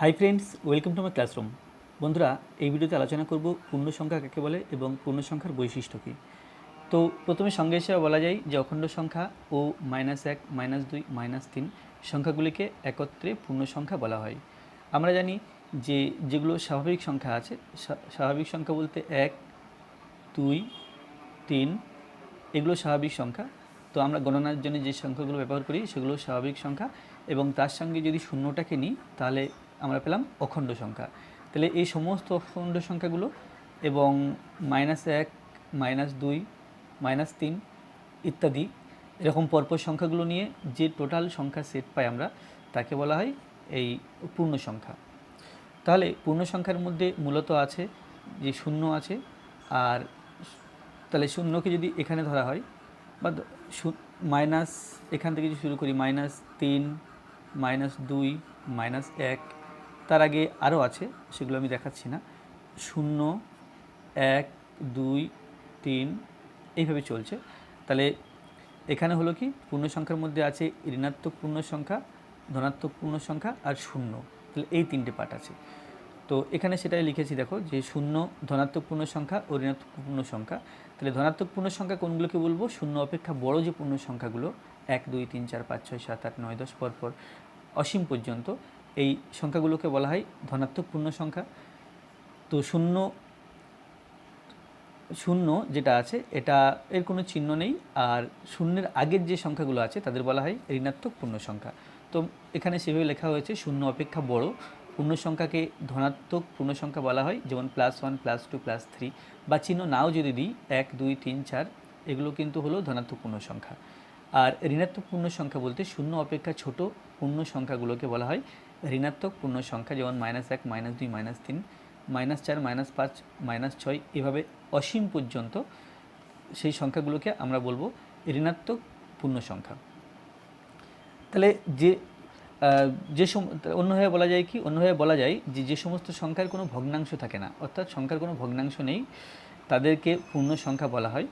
Hi friends welcome to my classroom বন্ধুরা, এই ভিডিওতে আলোচনা করব পূর্ণ সংখ্যা কাকে বলে এবং পূর্ণ সংখ্যার বৈশিষ্ট্য কী। তো প্রথমে সঙ্গে হিসেবে বলা যায় যে অখণ্ড সংখ্যা ও মাইনাস এক মাইনাস দুই মাইনাস তিন সংখ্যাগুলিকে একত্রে পূর্ণ সংখ্যা বলা হয়। আমরা জানি যে যেগুলো স্বাভাবিক সংখ্যা আছে, স্বা- স্বাভাবিক সংখ্যা বলতে এক, দুই, তিন, এগুলো স্বাভাবিক সংখ্যা। তো আমরা গণনার জন্য যে সংখ্যাগুলো ব্যবহার করি সেগুলো স্বাভাবিক সংখ্যা এবং তার সঙ্গে যদি শূন্যটাকে নিই, তাহলে আমরা পেলাম অখণ্ড সংখ্যা। তাহলে এই সমস্ত অখণ্ড সংখ্যাগুলো এবং মাইনাস এক মাইনাস দুই মাইনাস তিন ইত্যাদি এরকম পরপর সংখ্যাগুলো নিয়ে যে টোটাল সংখ্যা সেট পাই আমরা, তাকে বলা হয় এই পূর্ণ সংখ্যা। তাহলে পূর্ণ সংখ্যার মধ্যে মূলত আছে যে শূন্য আছে আর তাহলে শূন্যকে যদি এখানে ধরা হয় বা মাইনাস এখান থেকে যদি শুরু করি মাইনাস তিন মাইনাস দুই মাইনাস এক তার আগে আরও আছে, সেগুলো আমি দেখাচ্ছি না। শূন্য, এক, দুই, তিন, এইভাবে চলছে। তাহলে এখানে হলো কি পূর্ণ সংখ্যার মধ্যে আছে ঋণাত্মক পূর্ণ সংখ্যা ধনাত্মক পূর্ণ সংখ্যা আর শূন্য। তাহলে এই তিনটে পার্ট আছে। তো এখানে সেটাই লিখেছি, দেখো, যে শূন্য ধনাত্মক পূর্ণ সংখ্যা ও ঋণাত্মক পূর্ণ সংখ্যা তাহলে ধনাত্মক পূর্ণ সংখ্যা কোনগুলোকে বলব? শূন্য অপেক্ষা বড় যে পূর্ণ সংখ্যাগুলো এক, দুই, তিন, চার, পাঁচ, ছয়, সাত, আট, নয়, দশ পর পর অসীম পর্যন্ত এই সংখ্যাগুলোকে বলা হয় ধনাত্মক পূর্ণ সংখ্যা। তো শূন্য শূন্য যেটা আছে, এটা এর কোনো চিহ্ন নেই। আর শূন্যের আগের যে সংখ্যাগুলো আছে, তাদের বলা হয় ঋণাত্মক পূর্ণ সংখ্যা। তো এখানে সেভাবে লেখা হয়েছে, শূন্য অপেক্ষা বড়। পূর্ণ সংখ্যাকে ধনাত্মক পূর্ণ সংখ্যা বলা হয়, যেমন plus one plus two plus three বা চিহ্ন নাও যদি দিই, এক, দুই, তিন, চার, এগুলো কিন্তু হলো ধনাত্মক পূর্ণ সংখ্যা। আর ঋণাত্মক পূর্ণ সংখ্যা বলতে শূন্য অপেক্ষা ছোট পূর্ণ সংখ্যাগুলোকে বলা হয়। ঋণাত্মক পূর্ণ সংখ্যা যেমন মাইনাস এক মাইনাস দুই মাইনাস তিন মাইনাস চার মাইনাস পাঁচ মাইনাস ছয়, এভাবে অসীম পর্যন্ত সেই সংখ্যাগুলোকে আমরা বলব ঋণাত্মক পূর্ণ সংখ্যা তাহলে যে যে সম- অন্যভাবে বলা যায় কি? অন্যভাবে বলা যায় যে যে সমস্ত সংখ্যার কোনো ভগ্নাংশ থাকে না, অর্থাৎ সংখ্যার কোনো ভগ্নাংশ নেই, তাদেরকে পূর্ণ সংখ্যা বলা হয়।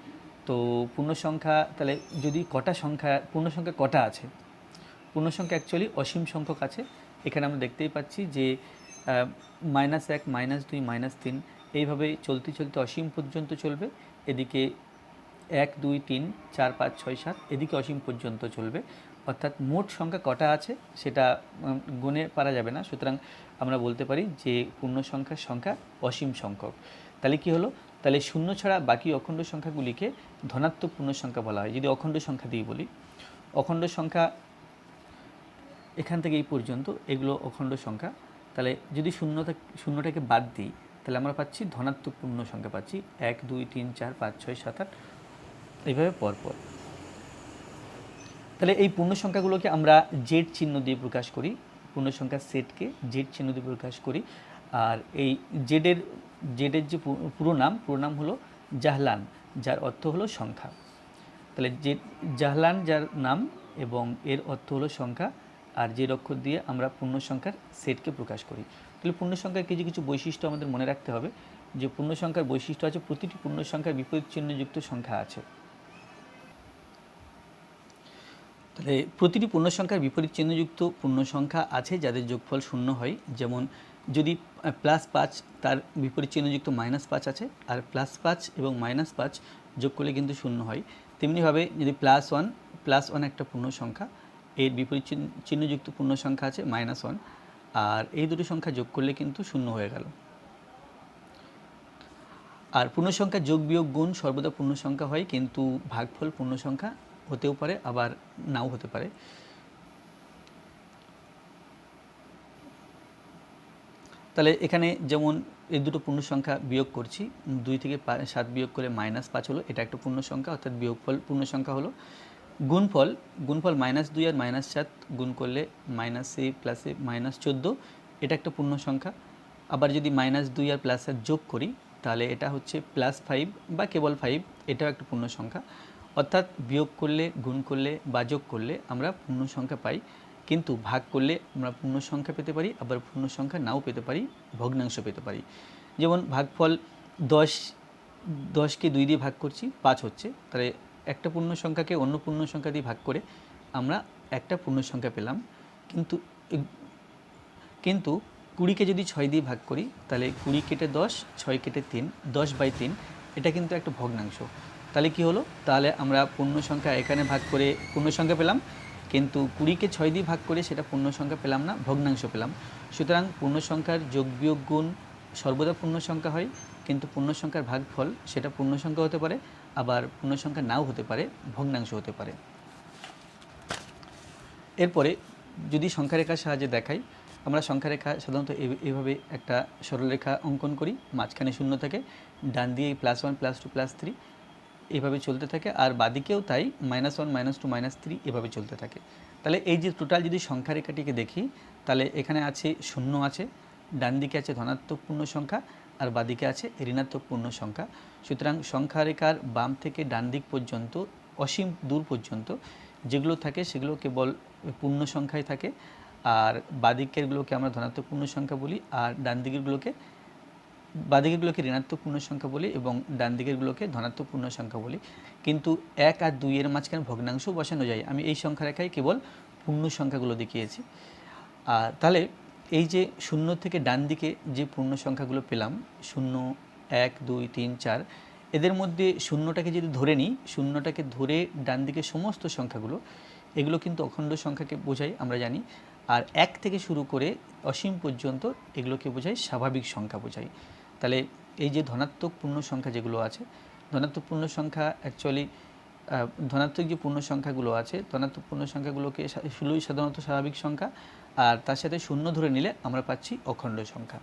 তো পূর্ণ সংখ্যা তাহলে যদি কটা সংখ্যা পূর্ণ সংখ্যা কটা আছে? পূর্ণ সংখ্যা অ্যাকচুয়ালি অসীম সংখ্যক আছে। এখানে আমরা দেখতেই পাচ্ছি যে মাইনাস এক মাইনাস দুই মাইনাস তিন, এইভাবে চলতে চলতে অসীম পর্যন্ত চলবে। এদিকে এক, দুই, তিন, চার, পাঁচ, ছয়, সাত, এদিকে অসীম পর্যন্ত চলবে। অর্থাৎ মোট সংখ্যা কটা আছে সেটা গুণে পারা যাবে না। সুতরাং আমরা বলতে পারি যে পূর্ণ সংখ্যার সংখ্যা অসীম সংখ্যক। তাহলে কি হলো? তাহলে শূন্য ছাড়া বাকি অখণ্ড সংখ্যাগুলিকে ধনাত্মক পূর্ণ সংখ্যা বলা হয়। যদি অখণ্ড সংখ্যা দিয়ে বলি, অখণ্ড সংখ্যা এখান থেকে এই পর্যন্ত এগুলো অখণ্ড সংখ্যা। তাহলে যদি শূন্যতা, শূন্যটাকে বাদ দিই, তাহলে আমরা পাচ্ছি ধনাত্মক পূর্ণ সংখ্যা পাচ্ছি। এক, দুই, তিন, চার, পাঁচ, ছয়, সাত, আট, এইভাবে পরপর। তাহলে এই পূর্ণ সংখ্যাগুলোকে আমরা জেড চিহ্ন দিয়ে প্রকাশ করি। পূর্ণ সংখ্যা সেটকে জেড চিহ্ন দিয়ে প্রকাশ করি। আর এই জেডের জেডের যে পুরো নাম পুরো নাম হলো জাহলান, যার অর্থ হলো সংখ্যা। তাহলে জেড জাহলান যার নাম এবং এর অর্থ হলো সংখ্যা আর যে অক্ষর দিয়ে আমরা পূর্ণ সংখ্যার সেটকে প্রকাশ করি। তাহলে পূর্ণ সংখ্যার কিছু কিছু বৈশিষ্ট্য আমাদের মনে রাখতে হবে যে পূর্ণ সংখ্যার বৈশিষ্ট্য আছে, প্রতিটি পূর্ণ সংখ্যার বিপরীত চিহ্নযুক্ত সংখ্যা আছে। তাহলে প্রতিটি পূর্ণ সংখ্যার বিপরীত চিহ্নযুক্ত পূর্ণ সংখ্যা আছে যাদের যোগফল শূন্য হয়। যেমন যদি প্লাস পাঁচ, তার বিপরীত চিহ্নযুক্ত মাইনাস পাঁচ আছে, আর প্লাস পাঁচ এবং মাইনাস পাঁচ যোগ করলে কিন্তু শূন্য হয়। তেমনিভাবে যদি প্লাস ওয়ান প্লাস ওয়ান একটা পূর্ণ সংখ্যা এর বিপরীত চিহ্ন- চিহ্নযুক্ত পূর্ণ সংখ্যা আছে মাইনাস ওয়ান আর এই দুটি সংখ্যা যোগ করলে কিন্তু শূন্য হয়ে গেল। আর পূর্ণ সংখ্যা যোগ বিয়োগ গুণ সর্বদা পূর্ণ সংখ্যা হয়, কিন্তু ভাগফল পূর্ণ সংখ্যা হতেও পারে, আবার নাও হতে পারে। তাহলে এখানে যেমন এই দুটো পূর্ণ সংখ্যা বিয়োগ করছি, দুই থেকে সাত বিয়োগ করে মাইনাস পাঁচ হলো, এটা একটা পূর্ণ সংখ্যা, অর্থাৎ বিয়োগফল পূর্ণ সংখ্যা হলো। গুণফল গুণফল মাইনাস দুই আর মাইনাস সাত গুণ করলে মাইনাস এ প্লাসে মাইনাস চোদ্দ, এটা একটা পূর্ণ সংখ্যা। আবার যদি মাইনাস দুই আর প্লাস সাত যোগ করি, তাহলে এটা হচ্ছে প্লাস ফাইভ বা কেবল ফাইভ এটাও একটা পূর্ণ সংখ্যা। অর্থাৎ বিয়োগ করলে, গুণ করলে বা যোগ করলে আমরা পূর্ণ সংখ্যা পাই। কিন্তু ভাগ করলে আমরা পূর্ণ সংখ্যা পেতে পারি, আবার পূর্ণ সংখ্যা নাও পেতে পারি, ভগ্নাংশ পেতে পারি। যেমন ভাগফল দশ দশকে দুই দিয়ে ভাগ করছি, পাঁচ হচ্ছে, তাহলে একটা পূর্ণ সংখ্যাকে অন্য পূর্ণ সংখ্যা দিয়ে ভাগ করে আমরা একটা পূর্ণ সংখ্যা পেলাম। কিন্তু কিন্তু কুড়িকে যদি ছয় দিয়ে ভাগ করি, তাহলে কুড়ি কেটে দশ, ছয় কেটে তিন, দশ বাই তিন, এটা কিন্তু একটা ভগ্নাংশ। তাহলে কি হলো? তাহলে আমরা পূর্ণ সংখ্যা এখানে ভাগ করে পূর্ণ সংখ্যা পেলাম, কিন্তু কুড়িকে ছয় দিয়ে ভাগ করে সেটা পূর্ণ সংখ্যা পেলাম না, ভগ্নাংশ পেলাম। সুতরাং পূর্ণ সংখ্যার যোগ বিয়োগ গুণ সর্বদা পূর্ণ সংখ্যা হয়, কিন্তু পূর্ণ সংখ্যার ভাগফল সেটা পূর্ণ সংখ্যা হতে পারে। আবার পূর্ণ সংখ্যা নাও হতে পারে, ভগ্নাংশ হতে পারে। এরপরে যদি সংখ্যারেখার সাহায্যে দেখাই, আমরা সংখ্যারেখা সাধারণত এভ- এভাবে একটা সরলরেখা অঙ্কন করি, মাঝখানে শূন্য থাকে, ডান দিয়ে plus one plus two plus three এভাবে চলতে থাকে, আর বাদিকেও তাই minus one minus two minus three এভাবে চলতে থাকে। তাহলে এই যে টোটাল যদি সংখ্যারেখাটিকে দেখি, তাহলে এখানে আছে শূন্য আছে, ডান দিকে আছে ধনাত্মক পূর্ণ সংখ্যা আর বাদিকে আছে ঋণাত্মক পূর্ণ সংখ্যা। সুতরাং সংখ্যারেখার বাম থেকে ডান দিক পর্যন্ত, অসীম দূর পর্যন্ত যেগুলো থাকে সেগুলো কেবল পূর্ণ সংখ্যায় থাকে। আর বাদিকেরগুলোকে আমরা ধনাত্মক পূর্ণ সংখ্যা বলি আর ডান দিকেরগুলোকে, বাদিকেরগুলোকে ঋণাত্মক পূর্ণ সংখ্যা বলি এবং ডান দিকেরগুলোকে ধনাত্মক পূর্ণ সংখ্যা বলি। কিন্তু এক আর দুইয়ের মাঝখানে ভগ্নাংশ বসানো যায়। আমি এই সংখ্যা রেখায় কেবল পূর্ণ সংখ্যাগুলো দেখিয়েছি। আর তাহলে এই যে শূন্য থেকে ডান দিকে যে পূর্ণ সংখ্যাগুলো পেলাম, শূন্য, এক, দুই, তিন, চার, এদের মধ্যে শূন্যটাকে যদি ধরে নিই, শূন্যটাকে ধরে ডান দিকে সমস্ত সংখ্যাগুলো, এগুলো কিন্তু অখণ্ড সংখ্যাকে বোঝায়, আমরা জানি। আর এক থেকে শুরু করে অসীম পর্যন্ত এগুলোকে বোঝায় স্বাভাবিক সংখ্যা বোঝায়। তাহলে এই যে ধনাত্মক পূর্ণ সংখ্যা যেগুলো আছে, ধনাত্মক পূর্ণ সংখ্যা অ্যাকচুয়ালি ধনাত্মক যে পূর্ণ সংখ্যাগুলো আছে, ধনাত্মক পূর্ণ সংখ্যাগুলোকে ষোলোই সাধারণত স্বাভাবিক সংখ্যা, আর তার সাথে শূন্য ধরে নিলে আমরা পাচ্ছি অখণ্ড সংখ্যা।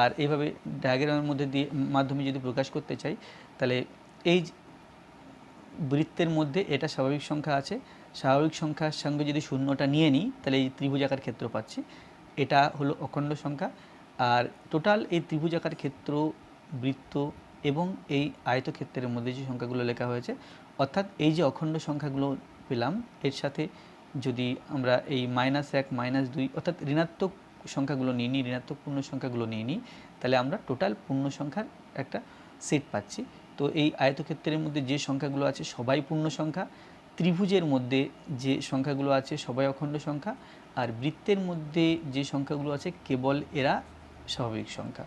আর এইভাবে ডায়াগ্রামের মধ্যে দিয়ে, মাধ্যমে যদি প্রকাশ করতে চাই, তাহলে এই বৃত্তের মধ্যে এটা স্বাভাবিক সংখ্যা আছে। স্বাভাবিক সংখ্যার সঙ্গে যদি শূন্যটা নিয়ে নিই, তাহলে এই ত্রিভুজাকার ক্ষেত্র পাচ্ছি। এটা হলো অখণ্ড সংখ্যা। আর টোটাল এই ত্রিভুজাকার ক্ষেত্র, বৃত্ত এবং এই আয়তক্ষেত্রের মধ্যে যে সংখ্যাগুলো লেখা হয়েছে অর্থাৎ এই যে অখণ্ড সংখ্যাগুলো পেলাম, এর সাথে যদি আমরা এই মাইনাস এক মাইনাস দুই, অর্থাৎ ঋণাত্মক সংখ্যাগুলো নিয়ে নিই, ঋণাত্মক পূর্ণ সংখ্যাগুলো নিয়ে নিই, তাহলে আমরা টোটাল পূর্ণ সংখ্যার একটা সেট পাচ্ছি। তো এই আয়তক্ষেত্রের মধ্যে যে সংখ্যাগুলো আছে সবাই পূর্ণ সংখ্যা, ত্রিভুজের মধ্যে যে সংখ্যাগুলো আছে সবাই অখণ্ড সংখ্যা, আর বৃত্তের মধ্যে যে সংখ্যাগুলো আছে কেবল এরা স্বাভাবিক সংখ্যা।